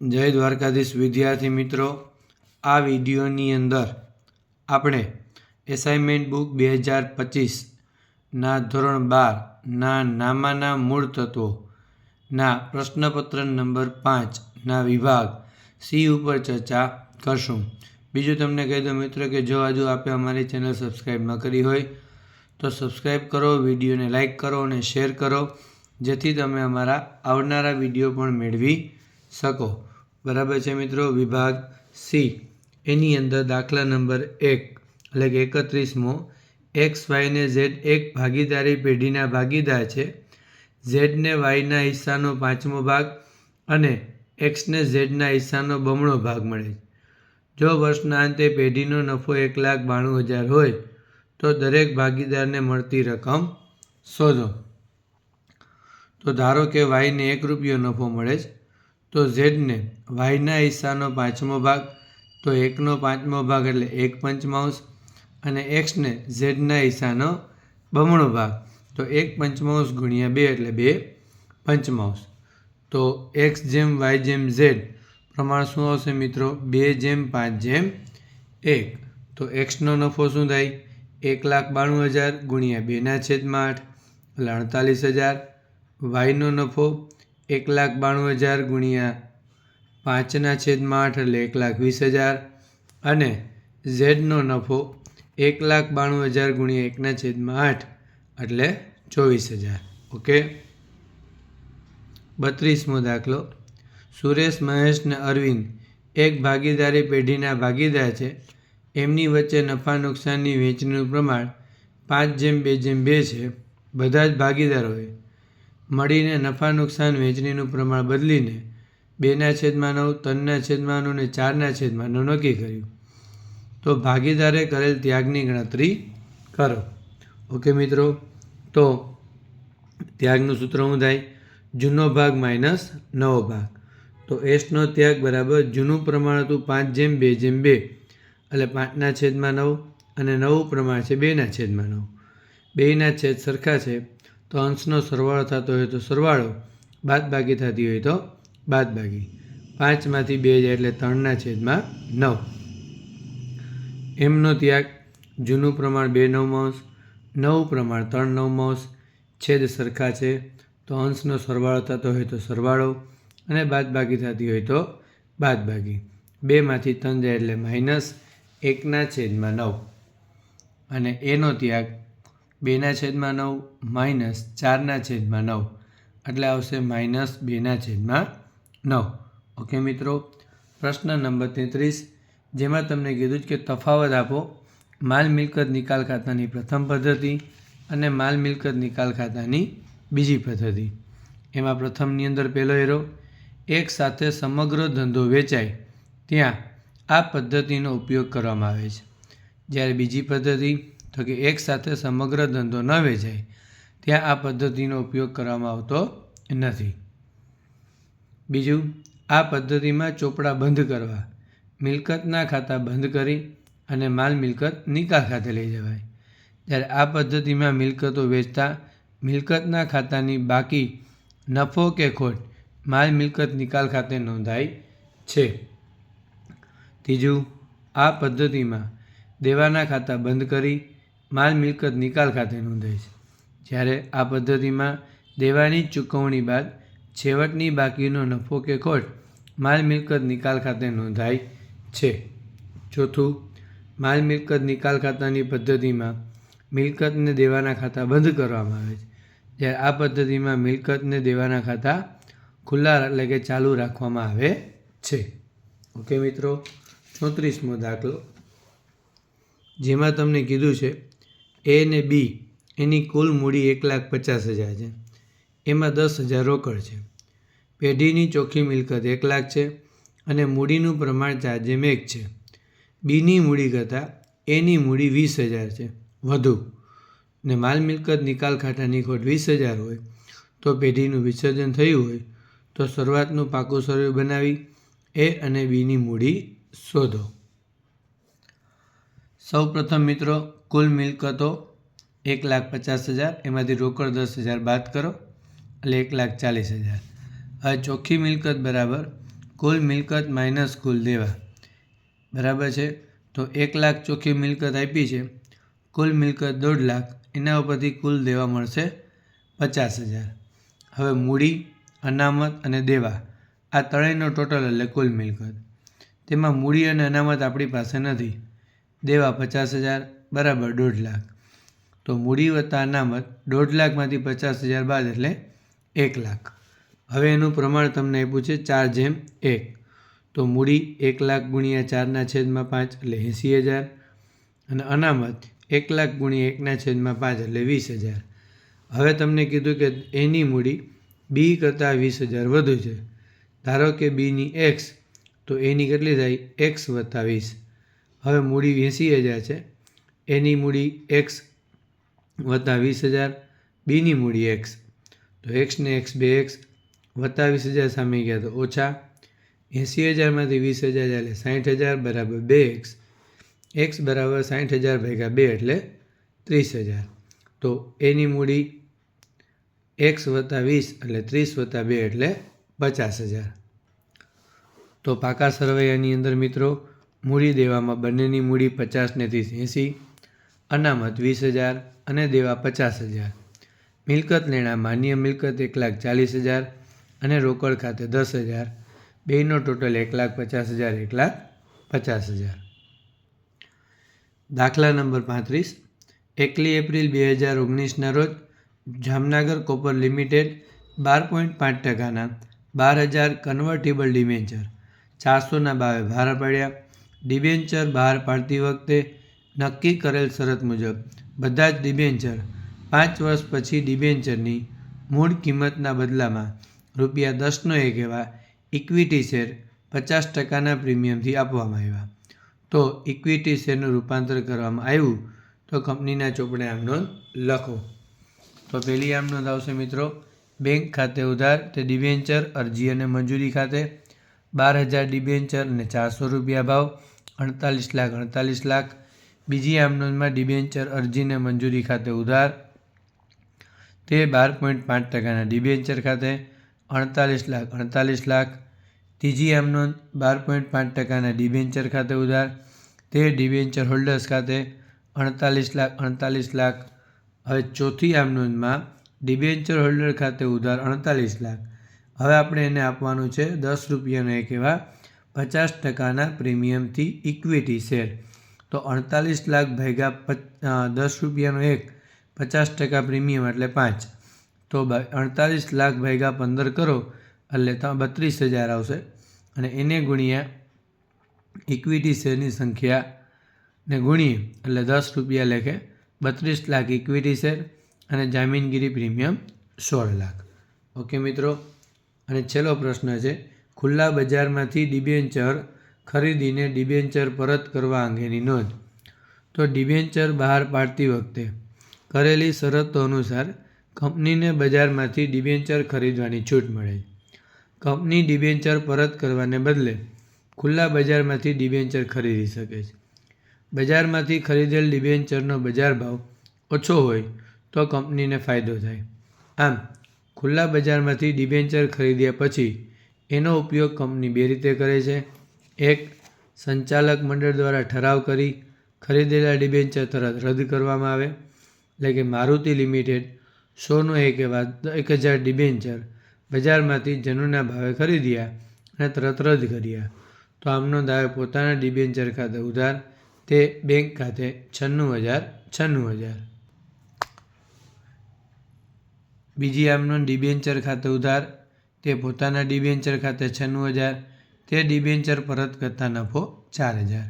જય દ્વારકાધીશ વિદ્યાર્થી મિત્રો, આ વિડીયોની અંદર આપણે એસાઇનમેન્ટ બુક બે હજાર પચીસના ધોરણ બારના નામાના મૂળ તત્વોના પ્રશ્નપત્ર નંબર પાંચના વિભાગ સી ઉપર ચર્ચા કરશું. બીજું તમને કહી દઉં મિત્રો કે જો હજુ આપે અમારી ચેનલ સબસ્ક્રાઈબ ન કરી હોય, તો સબસ્ક્રાઈબ કરો, વિડીયોને લાઇક કરો અને શેર કરો, જેથી તમે અમારા આવનારા વીડિયો પણ મેળવી શકો. બરાબર છે મિત્રો? વિભાગ સી. એની અંદર દાખલા નંબર એક, એટલે કે એકત્રીસમો, એક્સ વાયને ઝેડ એક ભાગીદારી પેઢીના ભાગીદાર છે. ઝેડને વાયના હિસ્સાનો પાંચમો ભાગ અને એક્સને ઝેડના હિસ્સાનો બમણો ભાગ મળે છે. જો વર્ષના અંતે પેઢીનો નફો એક લાખ બાણું હજાર હોય, તો દરેક ભાગીદારને મળતી રકમ શોધો. તો ધારો કે વાયને એક રૂપિયો નફો મળે છે તો ઝેડને વાયના હિસ્સાનો પાંચમો ભાગ, તો એકનો પાંચમો ભાગ એટલે એક પંચમાંશ, અને એક્સને ઝેડના હિસ્સાનો બમણો ભાગ. તો એક પંચમાંશ ગુણ્યા બે એટલે બે પંચમાંશ. તો એક્સ જેમ વાય જેમ ઝેડ, પ્રમાણ શું આવશે મિત્રો? બે જેમ પાંચ જેમ એક. તો એક્સનો નફો શું થાય? એક લાખ બાણું હજાર ગુણ્યા બેના છેદમાં આઠ. એટલે અડતાલીસ હજાર. વાયનો નફો એક લાખ બાણું હજાર ગુણ્યા પાંચના છેદમાં આઠ એટલે એક લાખ વીસ હજાર અને ઝેડનો નફો એક લાખ બાણું હજાર ગુણ્યા એકના છેદમાં આઠ એટલે ચોવીસ હજાર. ઓકે? બત્રીસમો દાખલો. સુરેશ, મહેશ ને અરવિંદ એક ભાગીદારી પેઢીના ભાગીદાર છે. એમની વચ્ચે નફા નુકસાનની વહેંચણીનું પ્રમાણ પાંચ જેમ બે જેમ બે છે. બધા જ ભાગીદારોએ મળીને નફા, નુકસાન વહેંચણીનું પ્રમાણ બદલીને બેના છેદમાં નવ, ત્રણના છેદમાં નવ અને ચારના છેદમાં નવ નક્કી કર્યું. તો ભાગીદારે કરેલ ત્યાગની ગણતરી કરો. ઓકે મિત્રો, તો ત્યાગનું સૂત્ર શું થાય? જૂનો ભાગ માઇનસ નવો ભાગ. તો એસનો ત્યાગ બરાબર જૂનું પ્રમાણ હતું પાંચ જેમ બે જેમ બે. એટલે પાંચના છેદમાં નવ અને નવું પ્રમાણ છે બેના છેદમાં નવ. બેના છેદ સરખા છે. તો અંશનો સરવાળો થતો હોય તો સરવાળો. બાદબાકી થતી હોય તો બાદબાકી. પાંચમાંથી બે જાય એટલે ત્રણના છેદમાં નવ. એમનો ત્યાગ જૂનું પ્રમાણ બે નવમાંશ નવું પ્રમાણ ત્રણ નવમાંશ છેદ સરખા છે. તો અંશનો સરવાળો થતો હોય તો સરવાળો અને બાદબાકી થતી હોય તો બાદ બાકી બેમાંથી ત્રણ જાય એટલે માઇનસ એકના છેદમાં નવ. અને એનો ત્યાગ બેના છેદમાં નવ, માઇનસ ચારના છેદમાં નવ. એટલે આવશે માઇનસ બેના છેદમાં નવ. ઓકે મિત્રો, પ્રશ્ન નંબર તેત્રીસ. જેમાં તમને કીધું કે તફાવત આપો માલ મિલકત નિકાલ ખાતાની પ્રથમ પદ્ધતિ અને માલ મિલકત નિકાલ ખાતાની બીજી પદ્ધતિ. એમાં પ્રથમની અંદર પહેલો એરો, એક સાથે સમગ્ર ધંધો વેચાય, ત્યાં આ પદ્ધતિનો ઉપયોગ કરવામાં આવે છે. જ્યારે બીજી પદ્ધતિ તો કે એક સાથે સમગ્ર ધંધો ન વેચાય, ત્યાં આ પદ્ધતિનો ઉપયોગ કરવામાં આવતો નથી. બીજું, આ પદ્ધતિમાં ચોપડા બંધ કરવા, મિલકતના ખાતા બંધ કરી અને માલ મિલકત નિકાલ ખાતે લઈ જવાય. જ્યારે આ પદ્ધતિમાં મિલકતો વેચતા મિલકતના ખાતાની બાકી નફો કે ખોટ માલ મિલકત નિકાલ ખાતે નોંધાય છે. ત્રીજું, આ પદ્ધતિમાં દેવાના ખાતા બંધ કરી માલ મિલકત નિકાલ ખાતે નોંધાય છે. જ્યારે આ પદ્ધતિમાં દેવાની ચૂકવણી બાદ છેવટની બાકીનો નફો કે ખોટ માલ મિલકત નિકાલ ખાતે નોંધાય છે. ચોથું, માલ મિલકત નિકાલ ખાતાની પદ્ધતિમાં મિલકતને દેવાના ખાતા બંધ કરવામાં આવે છે. જ્યારે આ પદ્ધતિમાં મિલકતને દેવાના ખાતા ખુલ્લા એટલે કે ચાલુ રાખવામાં આવે છે. ઓકે મિત્રો, ચોત્રીસમો દાખલો. જેમાં તમને કીધું છે એ ને બી એની કુલ મૂડી એક લાખ પચાસ હજાર છે. એમાં દસ હજાર રોકડ છે. પેઢીની ચોખ્ખી મિલકત એક લાખ છે અને મૂડીનું પ્રમાણ ચાર જેમ એક છે. બીની મૂડી કરતાં એની મૂડી વીસ હજાર છે. વધુ. ને માલ મિલકત નિકાલ ખાતાની ખોટ વીસ હજાર હોય, તો પેઢીનું વિસર્જન થયું હોય, તો શરૂઆતનું પાકું સર્વે બનાવી એ અને બીની મૂડી શોધો. સૌ પ્રથમ મિત્રો કુલ મિલકતો એક લાખ પચાસ હજાર, એમાંથી રોકડ દસ હજાર બાદ કરો, એટલે એક લાખ ચાલીસ હજાર. હવે ચોખ્ખી મિલકત બરાબર, કુલ મિલકત માઇનસ કુલ દેવા. બરાબર છે? તો એક લાખ ચોખ્ખી મિલકત આપી છે, કુલ મિલકત દોઢ લાખ, એના ઉપરથી કુલ દેવા મળશે પચાસ હજાર. હવે મૂડી, અનામત અને દેવા, આ ત્રણેયનો ટોટલ એટલે કુલ મિલકત. તેમાં મૂડી અને અનામત આપણી પાસે નથી. દેવા પચાસ હજાર બરાબર, દોઢ લાખ. તો મૂડી વત્તા અનામત દોઢ લાખમાંથી પચાસ હજાર બાદ એટલે એક લાખ. હવે એનું પ્રમાણ તમને આપ્યું છે ચાર જેમ એક. તો મૂડી એક લાખ ગુણ્યા ચારના છેદમાં પાંચ એટલે એંસી હજાર અને અનામત એક લાખ ગુણ્યા એકના છેદમાં પાંચ એટલે વીસ હજાર. હવે તમને કીધું કે એની મૂડી બી કરતાં વીસ હજાર વધુ છે. ધારો કે બીની એક્સ, તો એની કેટલી થાય? એક્સ વત્તા વીસ. હવે મૂડી એંસી હજાર છે. એની મૂડી એક્સ વત્તા વીસ હજાર, બીની મૂડી એક્સ. તો એક્સને એક્સ બે એક્સ વત્તા વીસ હજાર સામે ગયા તો ઓછા એંસી હજારમાંથી વીસ હજાર એટલે સાઠ હજાર બરાબર બે એક્સ. એક્સ બરાબર સાઠ હજાર ભેગા બે એટલે ત્રીસ હજાર. તો એની મૂડી એક્સ વત્તા વીસ એટલે ત્રીસ વત્તા બે એટલે પચાસ હજાર. તો પાકા સરવૈયાની અંદર મિત્રો, મૂડી દેવામાં બંનેની મૂડી પચાસને ત્રીસ એંસી અનામત વીસ હજાર અને દેવા પચાસ હજાર. મિલકત લેણા માન્ય મિલકત એક લાખ ચાલીસ હજાર અને રોકડ ખાતે દસ હજાર. બેનો ટોટલ એક લાખ પચાસ હજાર, એક લાખ પચાસ હજાર. દાખલા નંબર પાંત્રીસ. એકલી એપ્રિલ બે હજાર ઓગણીસના રોજ જામનગર કોપર લિમિટેડ બાર પોઈન્ટ પાંચ ટકાના બાર હજાર કન્વર્ટેબલ ડિબેન્ચર ચારસોના ભાવે ભાર પાડ્યા. ડિબેન્ચર બહાર પાડતી વખતે નક્કી કરેલ શરત મુજબ બધા જ ડિબેન્ચર પાંચ વર્ષ પછી ડિબેન્ચરની મૂળ કિંમતના બદલામાં રૂપિયા દસનો એક એવા ઇક્વિટી શેર પચાસ ટકાના પ્રીમિયમથી આપવામાં આવ્યા. તો ઇક્વિટી શેરનું રૂપાંતર કરવામાં આવ્યું તો કંપનીના ચોપડે આમ લખો. તો પહેલી આમ નોંધ આવશે મિત્રો. બેંક ખાતે ઉધાર, તે ડિબેન્ચર, અરજી અને મંજૂરી ખાતે બાર હજાર ડિબેન્ચર અને ચારસો રૂપિયા ભાવ, અડતાલીસ લાખ અડતાલીસ લાખ બીજી આમ ડિબેન્ચર અરજીને મંજૂરી ખાતે ઉધાર, તે બાર પોઈન્ટ પાંચ ટકાના ડિબેન્ચર ખાતે અડતાલીસ લાખ અડતાલીસ લાખ. ત્રીજી આમનોંધ બાર પોઈન્ટ પાંચ ટકાના ડિબેન્ચર ખાતે ઉધાર, તે ડિબેન્ચર હોલ્ડર્સ ખાતે અડતાલીસ લાખ અડતાલીસ લાખ. હવે ચોથી આમનોંધમાં ડિબેન્ચર હોલ્ડર ખાતે ઉધાર અડતાલીસ લાખ. હવે આપણે એને આપવાનું છે દસ રૂપિયાનો એક એવા પચાસ ટકાના પ્રીમિયમથી ઇક્વિટી શેર. તો અડતાલીસ લાખ ભેગા દસ રૂપિયાનો એક, પચાસ ટકા પ્રીમિયમ એટલે પાંચ. તો અડતાલીસ લાખ ભેગા પંદર કરો, એટલે બત્રીસ હજાર આવશે. અને એને ગુણ્યા ઇક્વિટી શેરની સંખ્યા ને ગુણીએ, એટલે દસ રૂપિયા લેખે બત્રીસ લાખ ઇક્વિટી શેર અને જામીનગીરી પ્રીમિયમ સોળ લાખ. ઓકે મિત્રો? અને છેલ્લો પ્રશ્ન છે, ખુલ્લા બજારમાંથી ડિબેન્ચર ખરીદીને ડિબેન્ચર પરત કરવા અંગેની નોંધ. તો ડિબેન્ચર બહાર પાડતી વખતે કરેલી શરતો અનુસાર કંપનીને બજારમાંથી ડિબેન્ચર ખરીદવાની છૂટ મળે. કંપની ડિબેન્ચર પરત કરવાને બદલે ખુલ્લા બજારમાંથી ડિબેન્ચર ખરીદી શકે છે. બજારમાંથી ખરીદેલ ડિબેન્ચરનો બજાર ભાવ ઓછો હોય તો કંપનીને ફાયદો થાય. આમ, ખુલ્લા બજારમાંથી ડિબેન્ચર ખરીદ્યા પછી એનો ઉપયોગ કંપની બે રીતે કરે છે. એક સંચાલક મંડળ દ્વારા ઠરાવ કરી ખરીદેલા ડિબેન્ચર તરત રદ કરવામાં આવે. એટલે કે મારુતિ લિમિટેડ સોનો એક એવા એક હજાર ડિબેન્ચર બજારમાંથી જનુના ભાવે ખરીદ્યા અને તરત રદ કર્યા. તો આમનો દાવે પોતાના ડિબેન્ચર ખાતે ઉધાર, તે બેંક ખાતે છન્નું હજાર છન્નું હજાર. બીજી આમનો ડિબેન્ચર ખાતે ઉધાર, તે પોતાના ડિબેન્ચર ખાતે છન્નું હજાર તે ડિબેન્ચર પરત કરતા નફો ચાર હજાર.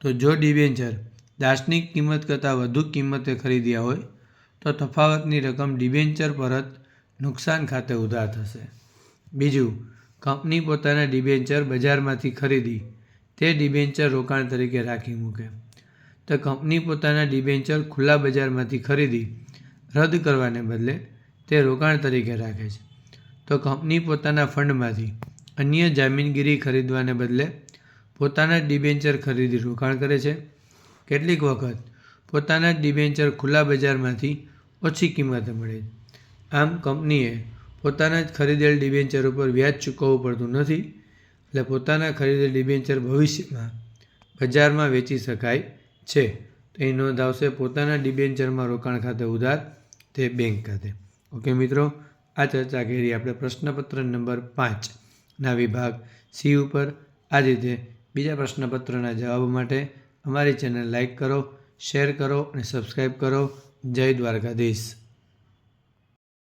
તો જો ડિબેન્ચર દાર્શનિક કિંમત કરતાં વધુ કિંમતે ખરીદ્યા હોય, તો તફાવતની રકમ ડિબેન્ચર પરત નુકસાન ખાતે ઉધાર થશે. બીજું, કંપની પોતાના ડિબેન્ચર બજારમાંથી ખરીદી, તે ડિબેન્ચર રોકાણ તરીકે રાખી મૂકે. તો કંપની પોતાના ડિબેન્ચર ખુલ્લા બજારમાંથી ખરીદી, રદ કરવાને બદલે તે રોકાણ તરીકે રાખે છે. તો કંપની પોતાના ફંડમાંથી અન્ય જામીનગીરી ખરીદવાને બદલે પોતાના ડિબેન્ચર ખરીદી રોકાણ કરે છે. કેટલીક વખત પોતાના ડિબેન્ચર ખુલ્લા બજારમાંથી ઓછી કિંમતે મળે. આમ કંપનીએ પોતાના જ ખરીદેલ ડિબેન્ચર ઉપર વ્યાજ ચૂકવવું પડતું નથી. એટલે પોતાના ખરીદેલ ડિબેન્ચર ભવિષ્યમાં બજારમાં વેચી શકાય છે. તો એ નોંધ આવશે પોતાના ડિબેન્ચરમાં રોકાણ ખાતે ઉધાર તે બેંક ખાતે. ઓકે મિત્રો, આ ચર્ચા કરી આપણે પ્રશ્નપત્ર નંબર પાંચના વિભાગ. સી ઉપર આ રીતે બીજા પ્રશ્નપત્રના જવાબ માટે અમારી ચેનલ લાઇક કરો, શેર કરો અને સબસ્ક્રાઈબ કરો. જય દ્વારકાધીશ.